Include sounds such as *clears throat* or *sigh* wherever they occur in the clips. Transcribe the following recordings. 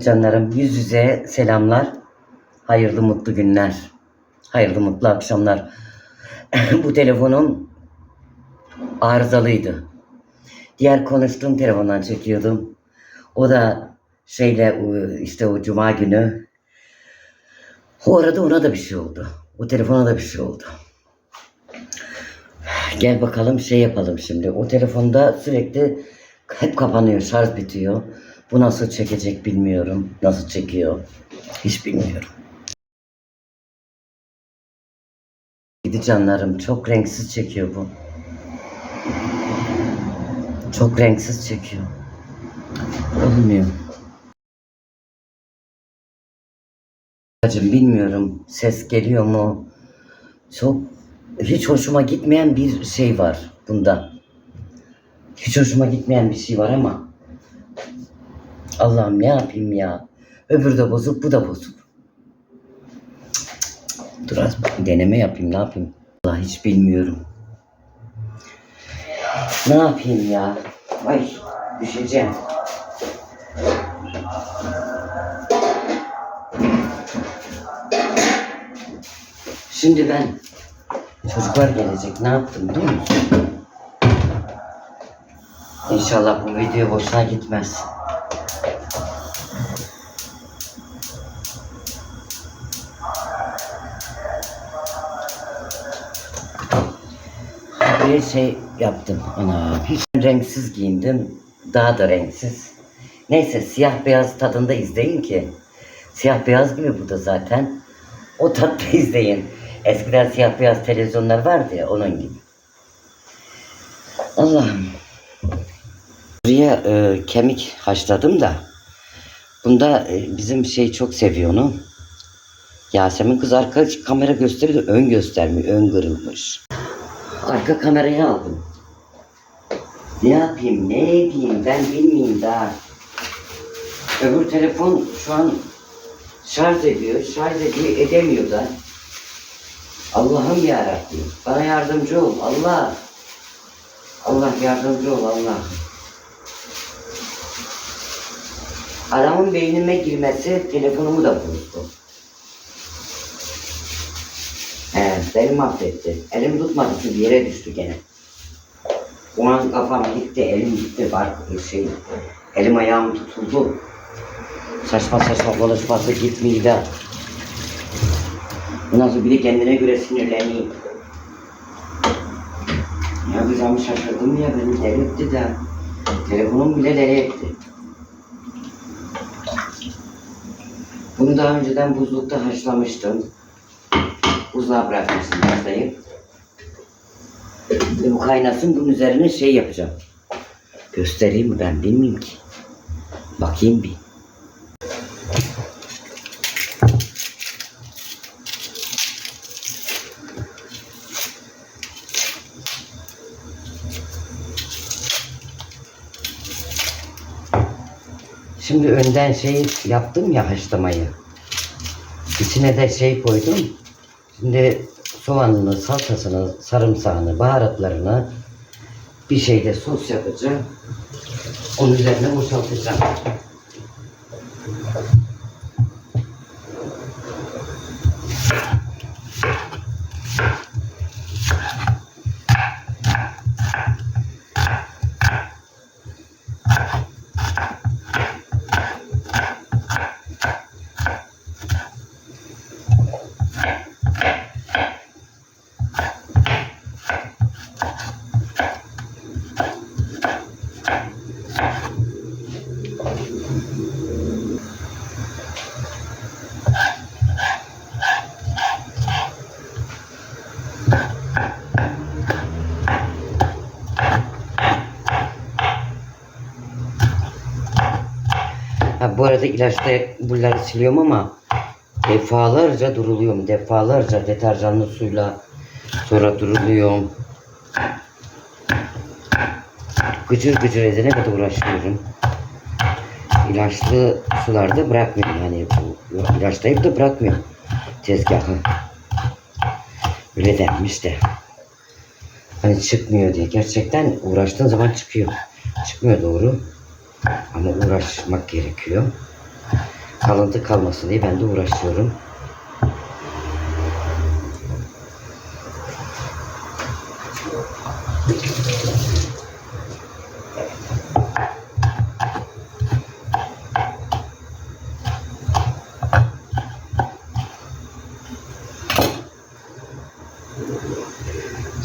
Canlarım yüz yüze selamlar. Hayırlı mutlu günler. Hayırlı mutlu akşamlar. *clears throat* Bu telefonum arızalıydı. Diğer konuştuğum telefondan çekiyordum. O da şeyle işte o cuma günü. O arada ona da bir şey oldu. O telefona da bir şey oldu. Gel bakalım şey yapalım şimdi. O telefonda sürekli hep kapanıyor, şarj bitiyor. Bu nasıl çekecek bilmiyorum. Nasıl çekiyor hiç bilmiyorum. Gidi canlarım çok renksiz çekiyor bu. Çok renksiz çekiyor. Olmuyor. Hacım bilmiyorum ses geliyor mu? Çok hiç hoşuma gitmeyen bir şey var bunda. Hiç hoşuma gitmeyen bir şey var ama Allah'ım ne yapayım ya? Öbürü de bozuk, bu da bozuk. Dur az deneme yapayım, ne yapayım? Allah hiç bilmiyorum. Ne yapayım ya? Ay düşeceğim. Şimdi ben çocuklar gelecek ne yaptım biliyor musun? İnşallah bu video boşuna gitmez. Bir şey yaptım. Ana hiç renksiz giyindim. Daha da renksiz. Neyse siyah beyaz tadında izleyin ki. Siyah beyaz gibi bu da zaten. O tatta *laughs* izleyin. Eskiden siyah beyaz televizyonlar vardı ya onun gibi. Allah'ım. Buraya e, kemik haşladım da. Bunda e, bizim şey çok seviyor onu. Yasemin kız arka kamera gösteriyor ön göstermiyor. Ön kırılmış. Arka kamerayı aldım. Ne yapayım, ne edeyim ben bilmeyeyim daha. Öbür telefon şu an şarj ediyor, şarj ediyor, edemiyor da. Allah'ım yarabbim, bana yardımcı ol, Allah. Allah yardımcı ol, Allah. Adamın beynime girmesi telefonumu da bozdu. Beni mahvetti. Elim tutmadı çünkü yere düştü gene. O an kafam gitti, elim gitti, var şey, elim ayağım tutuldu. Saçma saçma konuşması gitmiyor da. Bu nasıl bir de kendine göre sinirleniyor. Ne yapacağımı şaşırdım ya, beni delirtti de. Telefonum bile deli etti. Bunu daha önceden buzlukta haşlamıştım. Buzluğa bırakmıştım haşlayıp. Ve bu kaynasın bunun üzerine şey yapacağım. Göstereyim mi ben bilmiyorum ki. Bakayım bir. Şimdi önden şey yaptım ya haşlamayı. İçine de şey koydum. Şimdi soğanını, salçasını, sarımsağını, baharatlarını bir şeyde sos yapacağım. Onun üzerine boşaltacağım. Ha, bu arada ilaçta bunları siliyorum ama defalarca duruluyorum. Defalarca deterjanlı suyla sonra duruluyorum. Gıcır gıcır edene kadar uğraşıyorum. İlaçlı sularda bırakmıyorum yani bu ilaçlayıp da bırakmıyorum tezgahı. Öyle denmiş de. Hani çıkmıyor diye. Gerçekten uğraştığın zaman çıkıyor. Çıkmıyor doğru. Ama uğraşmak gerekiyor. kalıntı kalmasın diye ben de uğraşıyorum.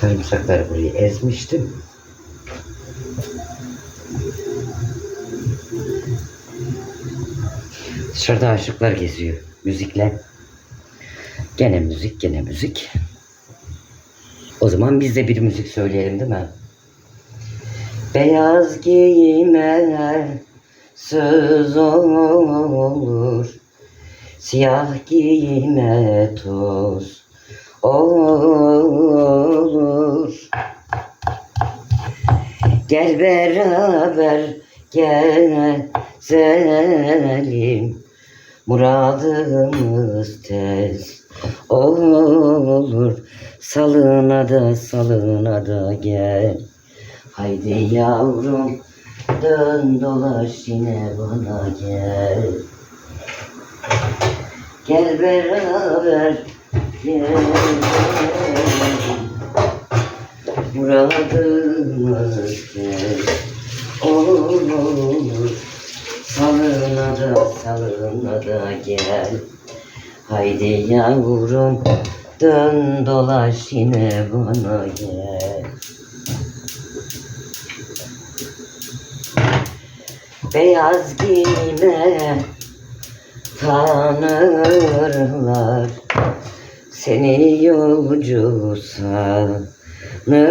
Sarımsakları buraya ezmiştim. Dışarıda aşıklar geziyor. Müzikle. Gene müzik, gene müzik. O zaman biz de bir müzik söyleyelim değil mi? Beyaz giyime söz olur. Siyah giyime toz olur. Gel beraber gezelim Muradımız tez olur Salına da salına da gel. Haydi yavrum dön dolaş yine bana gel. Gel beraber gel. Muradımız tez olur Salına da salına da gel. Haydi yavrum dön dolaş yine bana gel. Beyaz giyme tanırlar. Seni yolcu sanırlar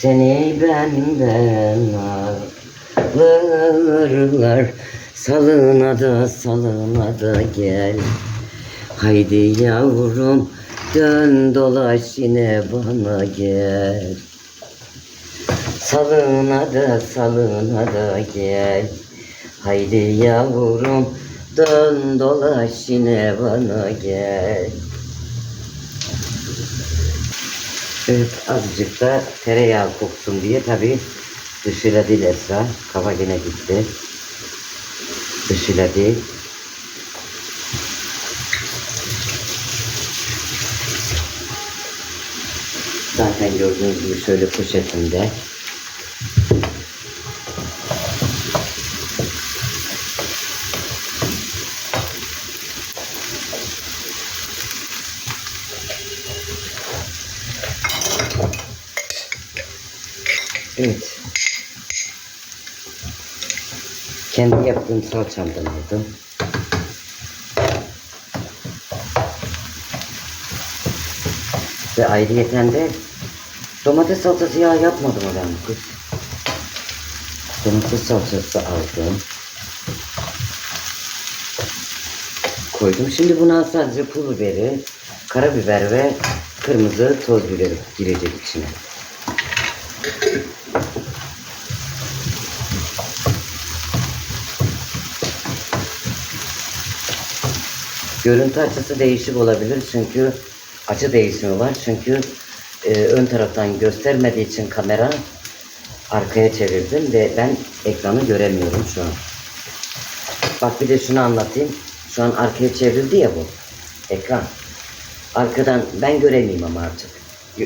Seni benden alırlar Salına da salına da gel. Haydi yavrum dön dolaş yine bana gel. Salına da salına da gel. Haydi yavrum dön dolaş yine bana gel Evet azıcık da tereyağı koksun diye tabi dışıladı Esra. Kava yine gitti. Dışıladı. Zaten gördüğünüz gibi şöyle poşetimde. Evet. Kendi yaptığım salçamdan aldım. Ve ayrıyeten de domates salçası yağı yapmadım ben kız. Domates salçası aldım. Koydum. Şimdi buna sadece pul biberi, karabiber ve kırmızı toz biberi girecek içine. Görüntü açısı değişik olabilir çünkü açı değişimi var. Çünkü e, ön taraftan göstermediği için kamera arkaya çevirdim ve ben ekranı göremiyorum şu an. Bak bir de şunu anlatayım. Şu an arkaya çevrildi ya bu ekran. Arkadan ben göremeyeyim ama artık.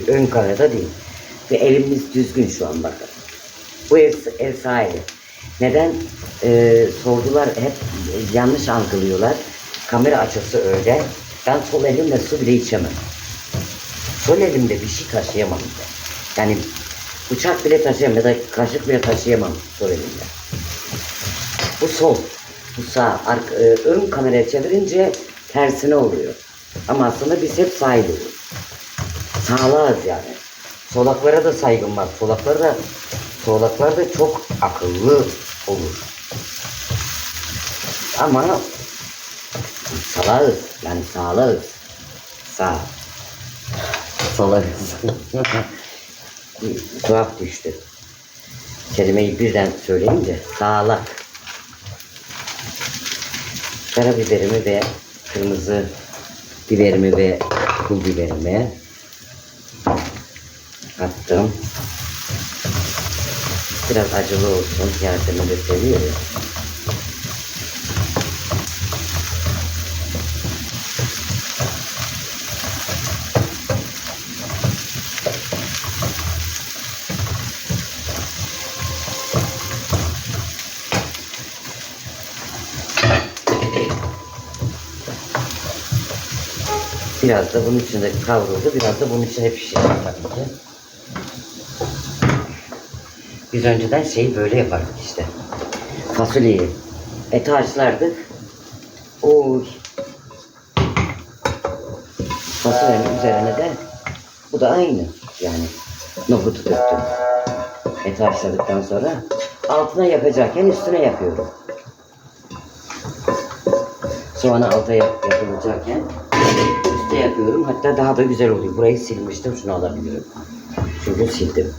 Ön kamerada değil. Ve elimiz düzgün şu an bakın. Bu ev, ev sahibi. Neden? Ee, sordular hep yanlış algılıyorlar. Kamera açısı öyle. Ben sol elimle su bile içemem. Sol elimde bir şey taşıyamam. Yani bıçak bile taşıyamam ya da kaşık bile taşıyamam sol elimle. Bu sol. Bu sağ. Arka, e, ön kameraya çevirince tersine oluyor. Ama aslında biz hep sağ oluyoruz. Yani. Solaklara da saygım var. Solaklar da, solaklar da çok akıllı olur. Ama salağız. Yani sağlağız. Sağ. Salağız. *laughs* Tuhaf düştü. Kelimeyi birden söyleyince sağlak. Karabiberimi ve kırmızı biberimi ve pul biberimi attım. Biraz acılı olsun. Yasemin de seviyor ya. Biraz da bunun içinde kavruldu. Biraz da bunun içine pişecek tabii ki. Biz önceden şeyi böyle yapardık işte. Fasulyeyi ete haşlardık. Oy. Fasulyenin üzerine de bu da aynı. Yani nohutu döktüm. Eti haşladıktan sonra altına yapacakken üstüne yapıyorum. Soğanı alta yap yapılacakken üstte yapıyorum. Hatta daha da güzel oluyor. Burayı silmiştim. Şunu alabilirim. Çünkü sildim.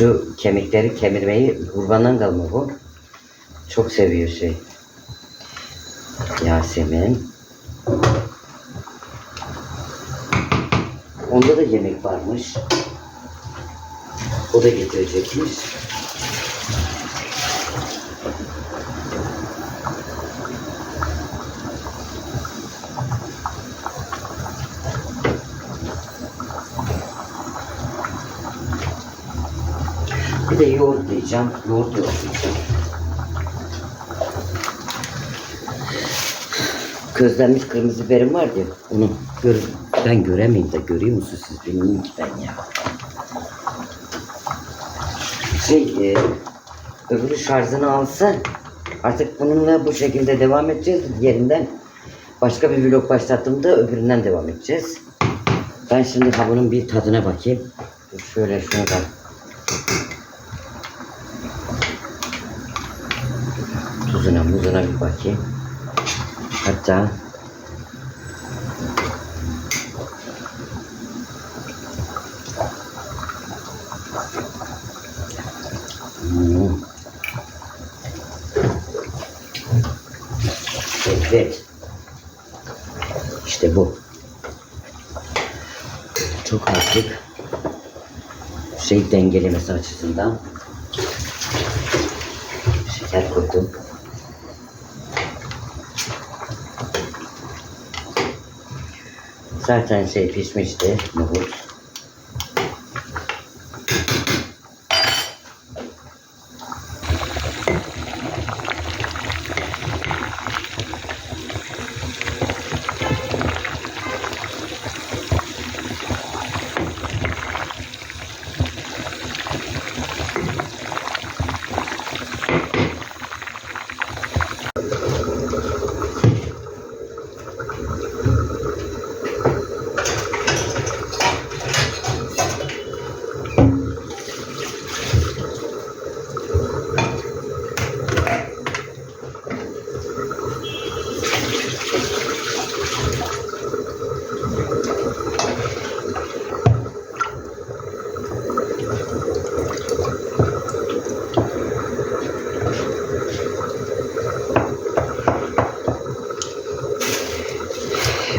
Şu kemikleri kemirmeyi kurbandan kalma bu. Çok seviyor şey. Yasemin. Onda da yemek varmış. O da getirecekmiş. De yoğurt diyeceğim. Yoğurt yoğurtlayacağım. Közlenmiş kırmızı biberim var diye onu gör, ben göremeyim de görüyor musunuz siz bilmiyorum ki ben ya. Şey e, öbürü şarjını alsa artık bununla bu şekilde devam edeceğiz yerinden. Başka bir vlog başlattığımda öbüründen devam edeceğiz. Ben şimdi ha bunun bir tadına bakayım. Şöyle şunu da muzuna bir bakayım. Hatta Hmm. Evet. İşte bu. Çok artık şey dengelemesi açısından şeker koydum. Zaten şey pişmişti nohut.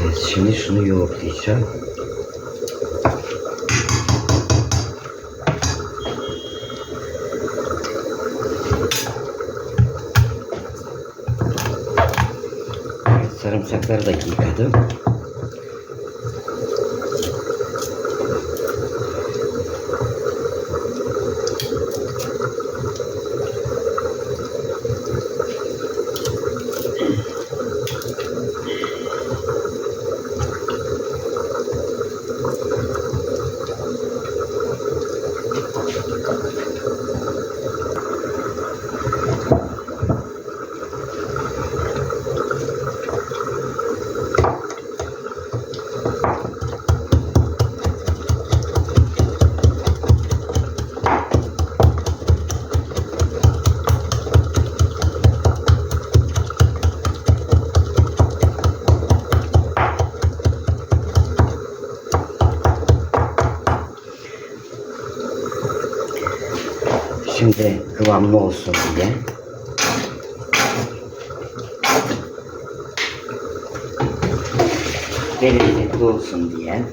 Evet şimdi şunu yoğurtlayacağım. Sarımsakları da yıkadım. Şimdi kıvamlı olsun diye. Ve lezzetli olsun diye.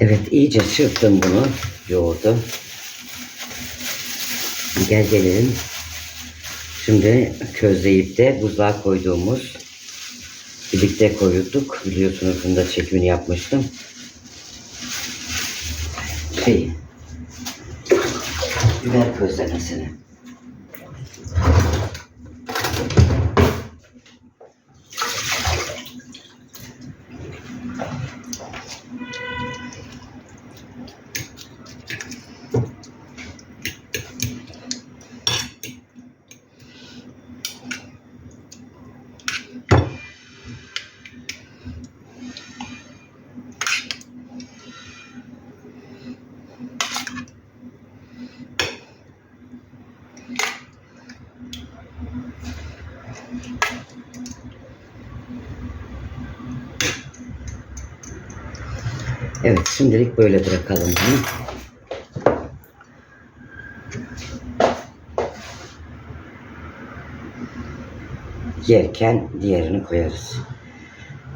Evet iyice çırptım bunu yoğurdu. Gel gelelim. Şimdi közleyip de buzluğa koyduğumuz birlikte koyduk. Biliyorsunuz bunda çekimini yapmıştım. Şey, biber közlemesini. Evet şimdilik böyle bırakalım bunu. Yerken diğerini koyarız.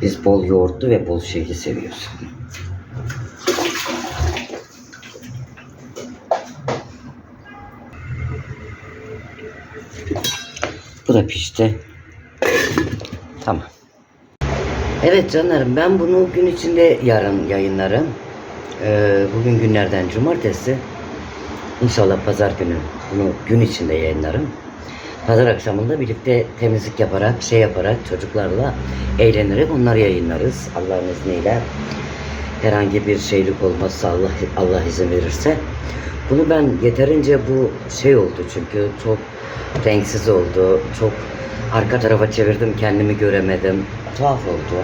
Biz bol yoğurtlu ve bol şeyli seviyoruz. Bu da pişti. Tamam. Evet canlarım ben bunu gün içinde yarın yayınlarım. Ee, bugün günlerden cumartesi. İnşallah pazar günü bunu gün içinde yayınlarım. Pazar akşamında birlikte temizlik yaparak, şey yaparak çocuklarla eğlenerek onları yayınlarız. Allah'ın izniyle herhangi bir şeylik olmazsa Allah Allah izin verirse. Bunu ben yeterince bu şey oldu çünkü çok renksiz oldu. Çok arka tarafa çevirdim kendimi göremedim. Tuhaf oldu.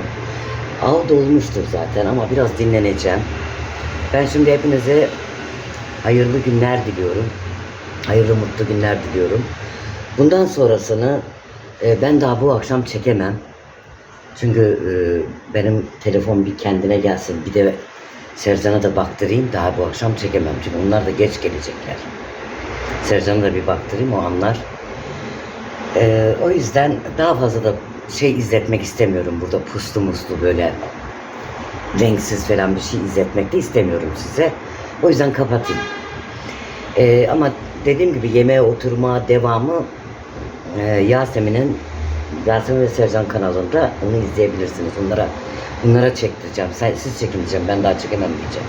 Al dolmuştur zaten ama biraz dinleneceğim. Ben şimdi hepinize hayırlı günler diliyorum. Hayırlı mutlu günler diliyorum. Bundan sonrasını e, ben daha bu akşam çekemem. Çünkü e, benim telefon bir kendine gelsin. Bir de Sercan'a da baktırayım. Daha bu akşam çekemem. Çünkü onlar da geç gelecekler. Sercan'a da bir baktırayım o anlar. E, o yüzden daha fazla da şey izletmek istemiyorum. Burada puslu muslu böyle renksiz falan bir şey izletmek de istemiyorum size. O yüzden kapatayım. E, ama dediğim gibi yemeğe oturma devamı e, Yasemin'in Yasemin ve Sercan kanalında onu izleyebilirsiniz. Onlara bunlara çektireceğim. Sen, siz çekin diyeceğim. Ben daha çekemem diyeceğim.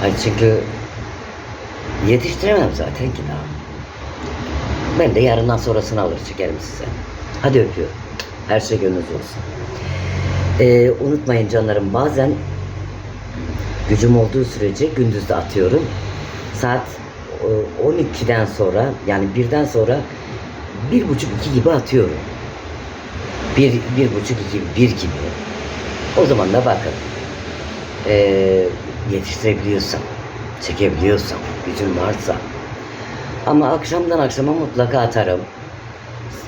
Hani çünkü yetiştiremem zaten ki daha. Ben de yarından sonrasını alır çekerim size. Hadi öpüyorum. Her şey gönlünüz olsun. Ee, unutmayın canlarım bazen gücüm olduğu sürece gündüz de atıyorum. Saat e, 12'den sonra yani birden sonra bir buçuk iki gibi atıyorum. Bir, bir buçuk iki, bir gibi. O zaman da bakın. Ee, yetiştirebiliyorsam, çekebiliyorsam, gücüm varsa. Ama akşamdan akşama mutlaka atarım.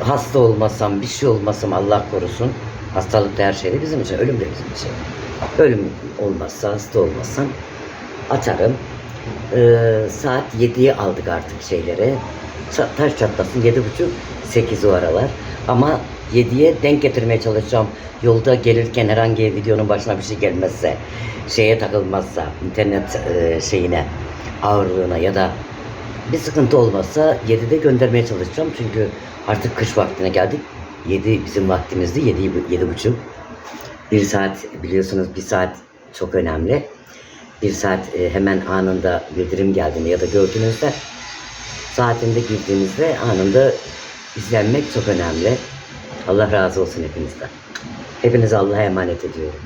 Hasta olmasam, bir şey olmasam Allah korusun. Hastalık da her şey de bizim için, ölüm de bizim için. Ölüm olmazsa, hasta olmasam atarım. Ee, saat 7'ye aldık artık şeyleri. Taş çatlasın 7.30 8 o aralar. Ama 7'ye denk getirmeye çalışacağım. Yolda gelirken herhangi bir videonun başına bir şey gelmezse, şeye takılmazsa, internet e, şeyine, ağırlığına ya da bir sıkıntı olmazsa 7'de göndermeye çalışacağım. Çünkü artık kış vaktine geldik. 7 bizim vaktimizdi. 7 7 buçuk. Bir saat biliyorsunuz bir saat çok önemli. Bir saat e, hemen anında bildirim geldiğinde ya da gördüğünüzde saatinde girdiğinizde anında izlenmek çok önemli. Allah razı olsun hepinizden. Hepinizi Allah'a emanet ediyorum.